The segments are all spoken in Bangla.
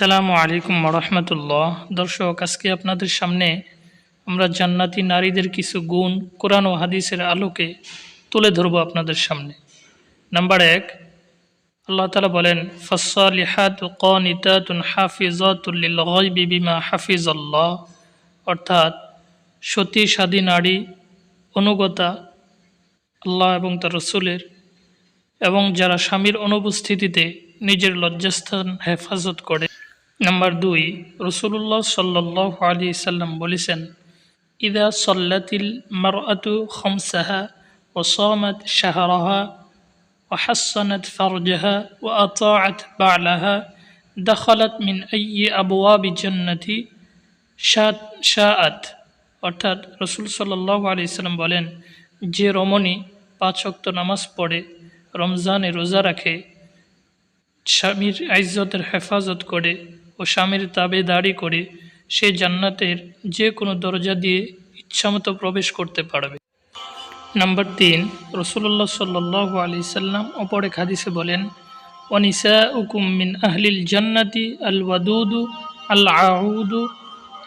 আসসালামু আলাইকুম রহমতুল্লাহ। দর্শক, আজকে আপনাদের সামনে আমরা জান্নাতি নারীদের কিছু গুণ কোরআন ও হাদিসের আলোকে তুলে ধরবো আপনাদের সামনে। নাম্বার এক, আল্লাহ তালা বলেন ফসলিহাত কনিতাতুন হাফিজাতুল্লিল বিমা হাফিজ আল্লাহ অর্থাৎ, সতী সাদী নারী অনুগতা আল্লাহ এবং তার রসুলের এবং যারা স্বামীর অনুপস্থিতিতে নিজের লজ্জাস্থান হেফাজত করে। নাম্বার দুই রসুল্লাহ সাল্লাহ আলি সাল্লাম বলেছেন, ইদা সল্লাতিল মারআতু খমসাহা ও সমাত শাহরাহা ও হাসনাত ফারজাহা ও আতাআত বালাহা দখলত মিন আই আবু আবি জন্নতি শাহ শাহআত অর্থাৎ রসুল সাল্লাহ আলি সাল্লাম বলেন, যে রমণী পাঁচক্ত নামাজ পড়ে, রমজানে রোজা রাখে, স্বামীর আইজতের হেফাজত করে ও স্বামীর তাবেদারি করে সে জান্নাতের যে কোনো দরজা দিয়ে ইচ্ছামতো প্রবেশ করতে পারবে নাম্বার তিন রসুল্লাহ সাল্লাহ আলি সাল্লাম অপরে খাদিসে বলেন অনিসা উকুম মিন আহলিল জান্নাতি আল ওয়াদুদু আল আউদু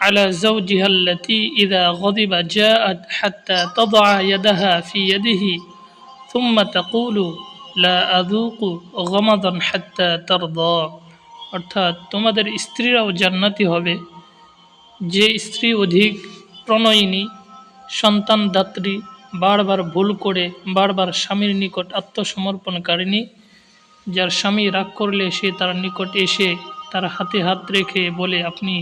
على زوجها التي إذا غضب جاءت حتى تضع يدها في يده ثم تقول لا أذوق غمضا حتى ترضى অর্থাৎ তোমাদের স্ত্রীরাও জান্নাতি হবে। যে স্ত্রী অধিক প্রণয়িনী, সন্তান দাত্রী, বারবার ভুল করে, বারবার স্বামীর নিকট আত্মসমর্পণকারিণী, যার স্বামী রাগ করলে সে তার নিকট এসে তার হাতে হাত রেখে বলে, আপনি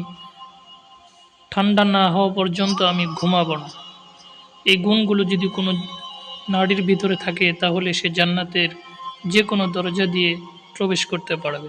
ঠান্ডা না হওয়া পর্যন্ত আমি ঘুমাবো না। এই গুণগুলো যদি কোনো নারীর ভিতরে থাকে, তাহলে সে জান্নাতের যে কোনো দরজা দিয়ে প্রবেশ করতে পারবে।